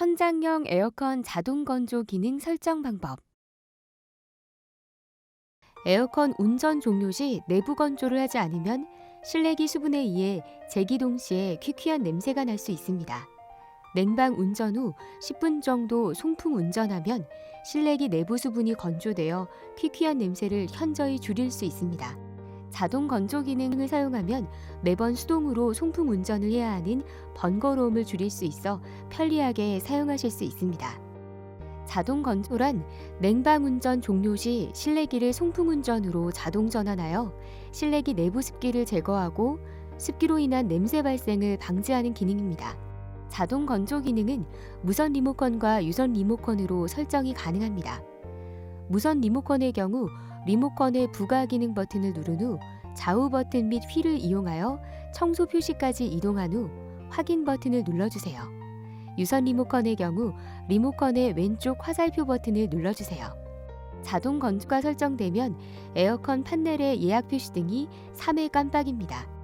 천장형 에어컨 자동 건조 기능 설정 방법. 에어컨 운전 종료 시 내부 건조를 하지 않으면 실내기 수분에 의해 제기 동 시에 퀴퀴한 냄새가 날 수 있습니다. 냉방 운전 후 10분 정도 송풍 운전하면 실내기 내부 수분이 건조되어 퀴퀴한 냄새를 현저히 줄일 수 있습니다. 자동 건조 기능을 사용하면 매번 수동으로 송풍 운전을 해야 하는 번거로움을 줄일 수 있어 편리하게 사용하실 수 있습니다. 자동 건조란 냉방 운전 종료 시 실내기를 송풍 운전으로 자동 전환하여 실내기 내부 습기를 제거하고 습기로 인한 냄새 발생을 방지하는 기능입니다. 자동 건조 기능은 무선 리모컨과 유선 리모컨으로 설정이 가능합니다. 무선 리모컨의 경우 리모컨의 부가 기능 버튼을 누른 후 좌우 버튼 및 휠을 이용하여 청소 표시까지 이동한 후 확인 버튼을 눌러주세요. 유선 리모컨의 경우 리모컨의 왼쪽 화살표 버튼을 눌러주세요. 자동 건조가 설정되면 에어컨 판넬의 예약 표시 등이 3회 깜빡입니다.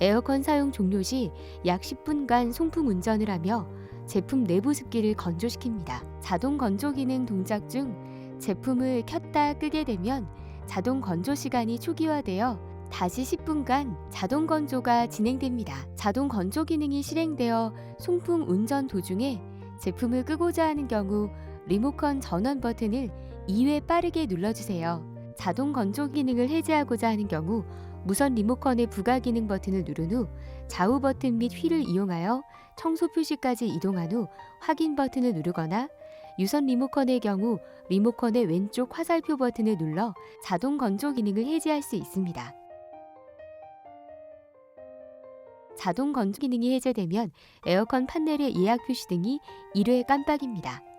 에어컨 사용 종료 시 약 10분간 송풍 운전을 하며 제품 내부 습기를 건조시킵니다. 자동 건조 기능 동작 중 제품을 켰다 끄게 되면 자동 건조 시간이 초기화되어 다시 10분간 자동 건조가 진행됩니다. 자동 건조 기능이 실행되어 송풍 운전 도중에 제품을 끄고자 하는 경우 리모컨 전원 버튼을 2회 빠르게 눌러주세요. 자동 건조 기능을 해제하고자 하는 경우 무선 리모컨의 부가 기능 버튼을 누른 후 좌우 버튼 및 휠을 이용하여 청소 표시까지 이동한 후 확인 버튼을 누르거나 유선 리모컨의 경우 리모컨의 왼쪽 화살표 버튼을 눌러 자동 건조 기능을 해제할 수 있습니다. 자동 건조 기능이 해제되면 에어컨 판넬의 예약 표시 등이 1회 깜빡입니다.